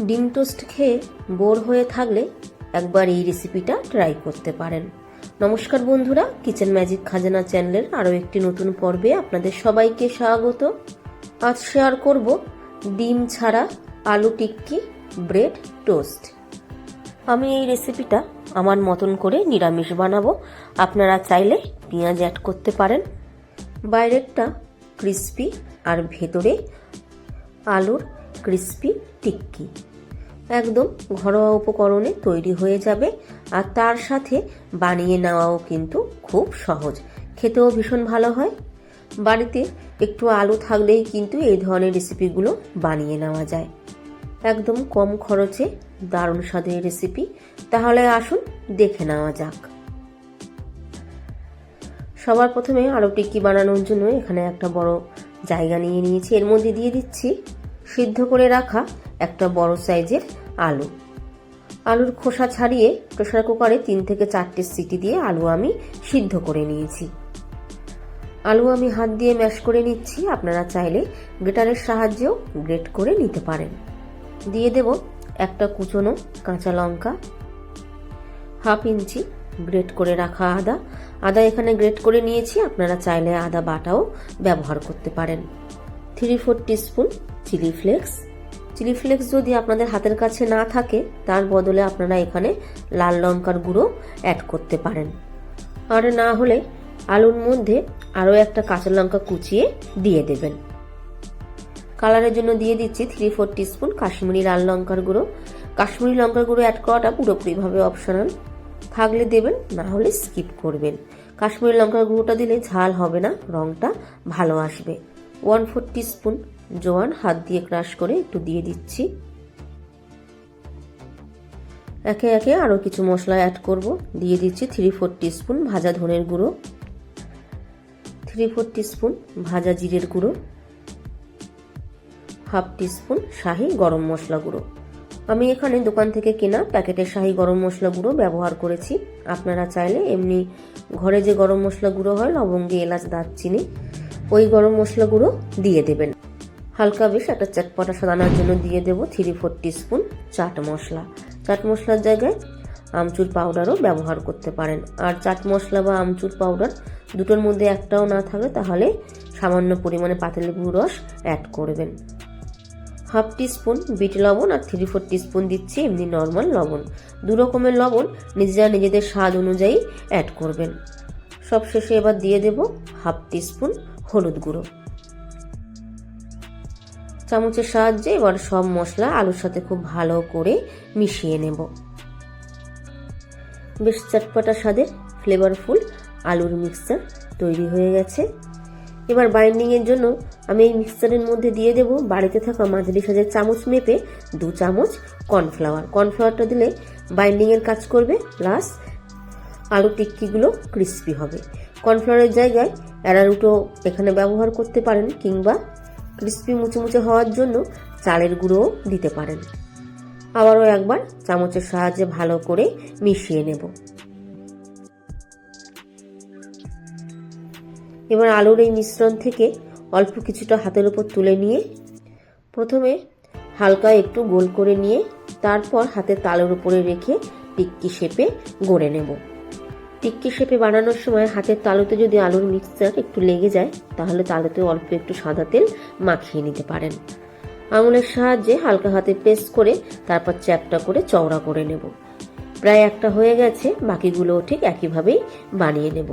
ডিম টোস্ট খেয়ে বোর হয়ে থাকলে একবার এই রেসিপিটা ট্রাই করতে পারেন। নমস্কার বন্ধুরা, কিচেন ম্যাজিক খাজানা চ্যানেলের আরও একটি নতুন পর্বে আপনাদের সবাইকে স্বাগত। আজ শেয়ার করব ডিম ছাড়া আলু টিক্কি ব্রেড টোস্ট। আমি এই রেসিপিটা আমার মতন করে নিরামিষ বানাবো। আপনারা চাইলে পেঁয়াজ অ্যাড করতে পারেন। বাইরেরটা ক্রিস্পি আর ভেতরে আলুর ক্রিস্পি টিক্কি। একদম ঘরোয়া উপকরণে তৈরি হয়ে যাবে আর তার সাথে বানিয়ে নেওয়াও কিন্তু খুব সহজ। খেতেও ভীষণ ভালো হয়। বাড়িতে একটু আলু থাকলেই কিন্তু এই ধরনের রেসিপিগুলো বানিয়ে নেওয়া যায়। একদম কম খরচে দারুণ স্বাদের রেসিপি। তাহলে আসুন দেখে নেওয়া যাক। সবার প্রথমে আলু টিক্কি বানানোর জন্য এখানে একটা বড় জায়গা নিয়ে নিয়েছি। এর মধ্যে দিয়ে দিচ্ছি সিদ্ধ করে রাখা একটা বড় সাইজের আলু। আলুর খোসা ছাড়িয়ে প্রেশার কুকারে তিন থেকে চারটে সিটি দিয়ে আলু আমি সিদ্ধ করে নিয়েছি। আলু আমি হাত দিয়ে ম্যাশ করে নিচ্ছি। আপনারা চাইলে গ্রেটারের সাহায্যেও গ্রেট করে নিতে পারেন। দিয়ে দেব একটা কুচনো কাঁচা লঙ্কা। হাফ ইঞ্চি গ্রেট করে রাখা আদা। আদা এখানে গ্রেট করে নিয়েছি। আপনারা চাইলে আদা বাটাও ব্যবহার করতে পারেন। Three four teaspoon chilli flakes. Chilli flakes যদি আপনাদের হাতের কাছে না থাকে, তার বদলে আপনারা এখানে লাল লঙ্কার গুঁড়ো অ্যাড করতে পারেন। আর না হলে আলুর মধ্যে আরও একটা কাঁচা লঙ্কা কুচিয়ে দিয়ে দেবেন। কালারের জন্য দিয়ে দিচ্ছি থ্রি ফোর টিস্পুন কাশ্মীরি লাল লঙ্কার গুঁড়ো। কাশ্মীরি লঙ্কার গুঁড়ো অ্যাড করাটা পুরোপুরিভাবে অপশনাল থাকলে দেবেন, না হলে স্কিপ করবেন। কাশ্মীরি লঙ্কার গুঁড়োটা দিলে ঝাল হবে না, রংটা ভালো আসবে। ওয়ান ফোর টিস্পুন জোয়ান, হাত দিয়ে ক্রাশ করে একটু দিয়ে দিচ্ছি। একে একে আরও কিছু মশলা অ্যাড করব। দিয়ে দিচ্ছি থ্রি ফোর টিস্পুন ভাজা ধনের গুঁড়ো। থ্রি ফোর টিস্পুন ভাজা জিরের গুঁড়ো। হাফ টিস্পুন শাহি গরম মশলা গুঁড়ো। আমি এখানে দোকান থেকে কেনা প্যাকেটের শাহি গরম মশলা গুঁড়ো ব্যবহার করেছি। আপনারা চাইলে এমনি ঘরে যে গরম মশলা গুঁড়ো হয়, লবঙ্গে, এলাচ, দারচিনি, ওই গরম মশলা গুঁড়ো দিয়ে দেবেন। হালকা বেশ একটা চটপটা সাদানোর জন্য দিয়ে দেব three four teaspoon chaat masala. Chaat মশলার জায়গায় আমচুর পাউডারও ব্যবহার করতে পারেন। আর চাট মশলা বা আমচুর পাউডার দুটোর মধ্যে একটাও না থাকে, তাহলে সামান্য পরিমাণে পাতিলেবুর রস অ্যাড করবেন। হাফ টিস্পুন বিট লবণ আর থ্রি ফোর টিস্পুন দিচ্ছি এমনি নর্মাল লবণ। দু রকমের লবণ নিজেরা নিজেদের স্বাদ অনুযায়ী অ্যাড করবেন। সব শেষে এবার দিয়ে দেব হাফ টিস্পুন হলুদ গুঁড়ো। চামচের সাহায্যে এবার সব মশলা আলুর সাথে খুব ভালো করে মিশিয়ে নেব। বেশ চটপটা স্বাদের ফ্লেভারফুল আলুর মিক্সচার তৈরি হয়ে গেছে। এবার বাইন্ডিংয়ের জন্য আমি এই মিক্সচারের মধ্যে দিয়ে দেব বাড়িতে থাকা মাঝারি সাজের চামচ মেপে দু চামচ কর্নফ্লাওয়ার কর্নফ্লাওয়ারটা দিলে বাইন্ডিংয়ের কাজ করবে প্লাস আলু টিক্কিগুলো ক্রিস্পি হবে। কর্নফ্লাওয়ারের জায়গায় অ্যারারুটো এখানে ব্যবহার করতে পারেন কিংবা ক্রিস্পি মুচমুচে হওয়ার জন্য চালের গুঁড়োও দিতে পারেন। আবারও একবার চামচের সাহায্যে ভালো করে মিশিয়ে নেব। এবার আলুর এই মিশ্রণ থেকে অল্প কিছুটা হাতের উপর তুলে নিয়ে প্রথমে হালকা একটু গোল করে নিয়ে তারপর হাতের তালের উপরে রেখে টিক্কি শেপে গড়ে নেব। টিক্কি শেপে বানানোর সময় হাতের তালুতে যদি আলুর মিক্সচার একটু লেগে যায়, তাহলে তালুতে অল্প একটু সাদা তেল মাখিয়ে নিতে পারেন। আঙুলের সাহায্যে হালকা হাতে প্রেস করে তারপর চ্যাপটা করে চওড়া করে নেব। প্রায় একটা হয়ে গেছে, বাকিগুলোও ঠিক একইভাবেই বানিয়ে নেব।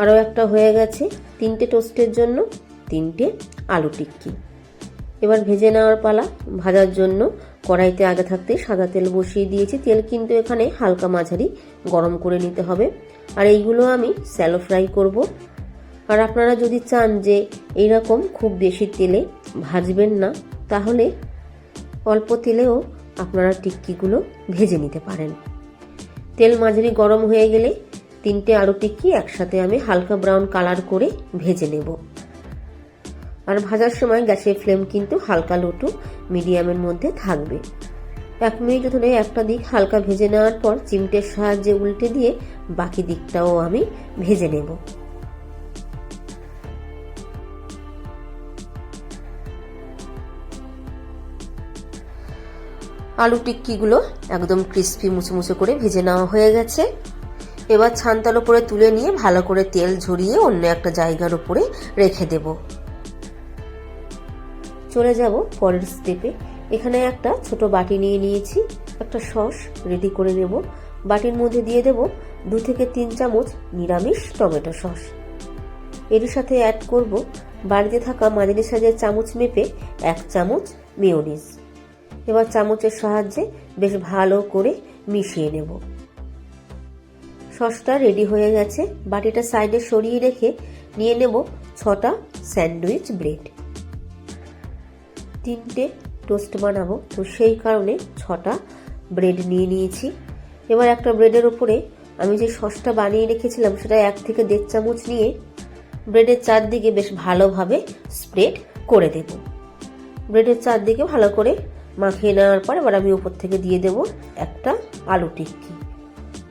আরও একটা হয়ে গেছে, তিনটে টোস্টের জন্য তিনটে আলু টিক্কি। এবার ভেজে নেওয়ার পালা। ভাজার জন্য কড়াইতে আগে থাকতে সাদা তেল বসিয়ে দিয়েছি। তেল কিন্তু এখানে হালকা মাঝারি গরম করে নিতে হবে। আর এইগুলো আমি স্যালো ফ্রাই করব। আর আপনারা যদি চান যে এইরকম খুব বেশি তেলে ভাজবেন না, তাহলে অল্প তেলেও আপনারা টিক্কিগুলো ভেজে নিতে পারেন। তেল মাঝারি গরম হয়ে গেলে তিনটে আলু টিক্কি একসাথে আমি হালকা ব্রাউন কালার করে ভেজে নেব। আর ভাজার সময় গ্যাসের ফ্লেম কিন্তু হালকা লোটু মিডিয়ামের মধ্যে থাকবে। এক মিনিট ধরে একটা দিক হালকা ভেজে নেওয়ার পর চিমটের সাহায্যে উল্টে দিয়ে বাকি দিকটাও আমি ভেজে নেব। আলু টিক্কিগুলো একদম ক্রিস্পি মুচমুচে করে ভেজে নেওয়া হয়ে গেছে। এবার ছানতার উপরে তুলে নিয়ে ভালো করে তেল ঝরিয়ে অন্য একটা জায়গার উপরে রেখে দেব। চলে যাব পরের স্টেপে এখানে একটা ছোট বাটি নিয়ে নিয়েছি, একটা সস রেডি করে নেব। বাটির মধ্যে দিয়ে দেব দু থেকে তিন চামচ নিরামিষ টমেটো সস। এর সাথে অ্যাড করব বাড়িতে থাকা মাঝারি সাজের চামচ মেপে এক চামচ মেয়োনিজ এবার চামচের সাহায্যে বেশ ভালো করে মিশিয়ে নেব। সসটা রেডি হয়ে গেছে। বাটিটা সাইডে সরিয়ে রেখে নিয়ে নেব ছটা স্যান্ডউইচ ব্রেড। তিনটে টোস্ট বানাবো। তো সেই কারণে ছটা ব্রেড নিয়ে নিয়েছি। এবার একটা ব্রেডের ওপরে আমি যে সসটা বানিয়ে রেখেছিলাম, সেটা এক থেকে দেড় চামচ নিয়ে ব্রেডের চারদিকে বেশ ভালোভাবে স্প্রেড করে দেব। ব্রেডের চারদিকে ভালো করে মাখিয়ে নেওয়ার পর এবার আমি ওপর থেকে দিয়ে দেব একটা আলু টিক্কি।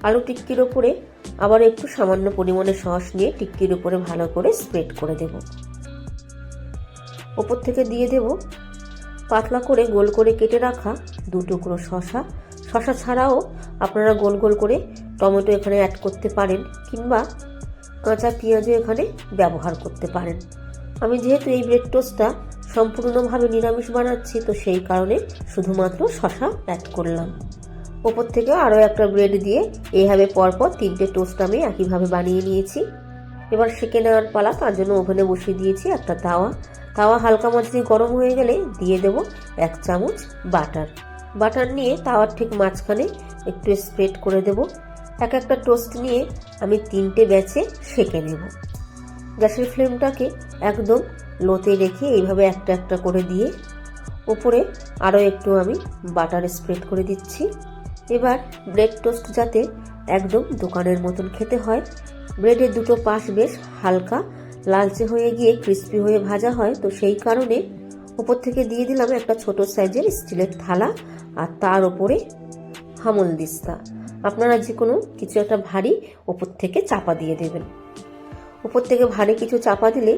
আলু টিক্কির ওপরে আবার একটু সামান্য পরিমাণে সস নিয়ে টিক্কির উপরে ভালো করে স্প্রেড করে দেব। ওপর থেকে দিয়ে দেব পাতলা করে গোল করে কেটে রাখা দু টুকরো শশা। শশা ছাড়াও আপনারা গোল গোল করে টমেটো এখানে অ্যাড করতে পারেন কিংবা কাঁচা পেঁয়াজও এখানে ব্যবহার করতে পারেন। আমি যেহেতু এই ব্রেড টোস্টটা সম্পূর্ণভাবে নিরামিষ বানাচ্ছি, তো সেই কারণে শুধুমাত্র শশা অ্যাড করলাম। ওপর থেকে আরও একটা ব্রেড দিয়ে এইভাবে পরপর তিনটে টোস্ট আমি একইভাবে বানিয়ে নিয়েছি। এবার সেকে নেওয়ার পালা, তার জন্য ওভেনে বসিয়ে দিয়েছি একটা তাওয়া। তাওয়া হালকা মাঝারি গরম হয়ে গেলে দিয়ে দেব এক চামচ বাটার। বাটার নিয়ে তাওয়ার ঠিক মাঝখানে একটু স্প্রেড করে দেব। এক একটা টোস্ট নিয়ে আমি তিনটে ব্যাচে সেকে নেব। গ্যাসের ফ্লেমটাকে একদম লোতে রেখে এইভাবে একটা একটা করে দিয়ে উপরে আরও একটু আমি বাটার স্প্রেড করে দিচ্ছি। এবার ব্রেড টোস্ট যাতে একদম দোকানের মতন খেতে হয়। ব্রেডের দুটো পাশ বেশ হালকা লালচে হয়ে গিয়ে ক্রিস্পি হয়ে ভাজা হয়, তো সেই কারণে ওপর থেকে দিয়ে দিলাম একটা ছোট সাইজের স্টিলের থালা আর তার ওপরে হামল দিস্তা। আপনারা যে কোনো কিছু একটা ভারী ওপর থেকে চাপা দিয়ে দেবেন। উপর থেকে ভারী কিছু চাপা দিলে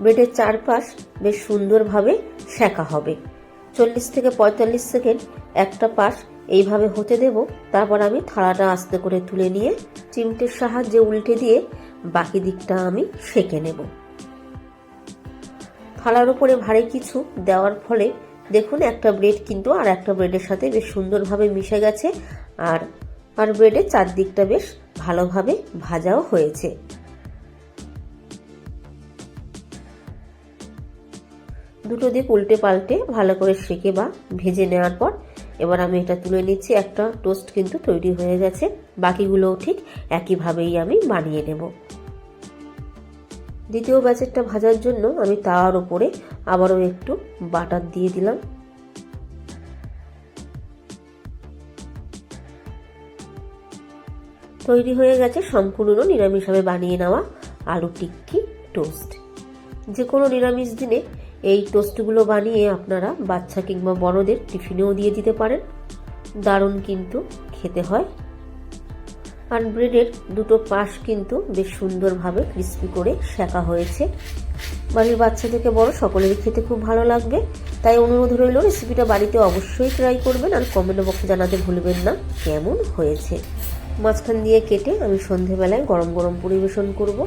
ব্রেডের চারপাশ বেশ সুন্দরভাবে সেকা হবে। চল্লিশ থেকে পঁয়তাল্লিশ সেকেন্ড একটা পাশ এইভাবে হতে দেব। তারপর আমি থালাটা আস্তে করে তুলে নিয়ে চিমটের সাহায্যে উল্টে দিয়ে বাকি দিকটা আমি সেঁকে নেব। থালার উপরে ভারী কিছু দেওয়ার ফলে দেখুন একটা ব্রেড কিন্তু আর একটা ব্রেডের সাথে বেশ সুন্দরভাবে মিশে গেছে আর আর ব্রেডের চারদিকটা বেশ ভালোভাবে ভাজাও হয়েছে। দুটো দিক উল্টে পাল্টে ভালো করে সেকে বা ভেজে নেওয়ার পর এবার আমি এটা তুলে নিচ্ছি, একটা টোস্ট কিন্তু তৈরি হয়ে গেছে। বাকিগুলোও ঠিক একইভাবেই আমি বানিয়ে নেব। দ্বিতীয় ব্যাচেরটা ভাজার জন্য আমি তাওয়ার উপরে আবারও একটু বাটার দিয়ে দিলাম। তৈরি হয়ে গেছে সম্পূর্ণ নিরামিষভাবে বানিয়ে নেওয়া আলু টিক্কি টোস্ট যে কোনো নিরামিষ দিনে এই টোস্টগুলো বানিয়ে আপনারা বাচ্চা কিংবা বড়দের টিফিনেও দিয়ে দিতে পারেন। দারুণ কিন্তু খেতে হয়। আর ব্রেডের দুটো পাশ কিন্তু বেশ সুন্দরভাবে ক্রিস্পি করে শেখা হয়েছে। বাড়ির বাচ্চা থেকে বড় সকলেরই খেতে খুব ভালো লাগবে। তাই অনুরোধ রইল, রেসিপিটা বাড়িতে অবশ্যই ট্রাই করবেন আর কমেন্ট বক্সে জানাতে ভুলবেন না, কেমন হয়েছে। মাঝখান দিয়ে কেটে আমি সন্ধেবেলায় গরম গরম পরিবেশন করব।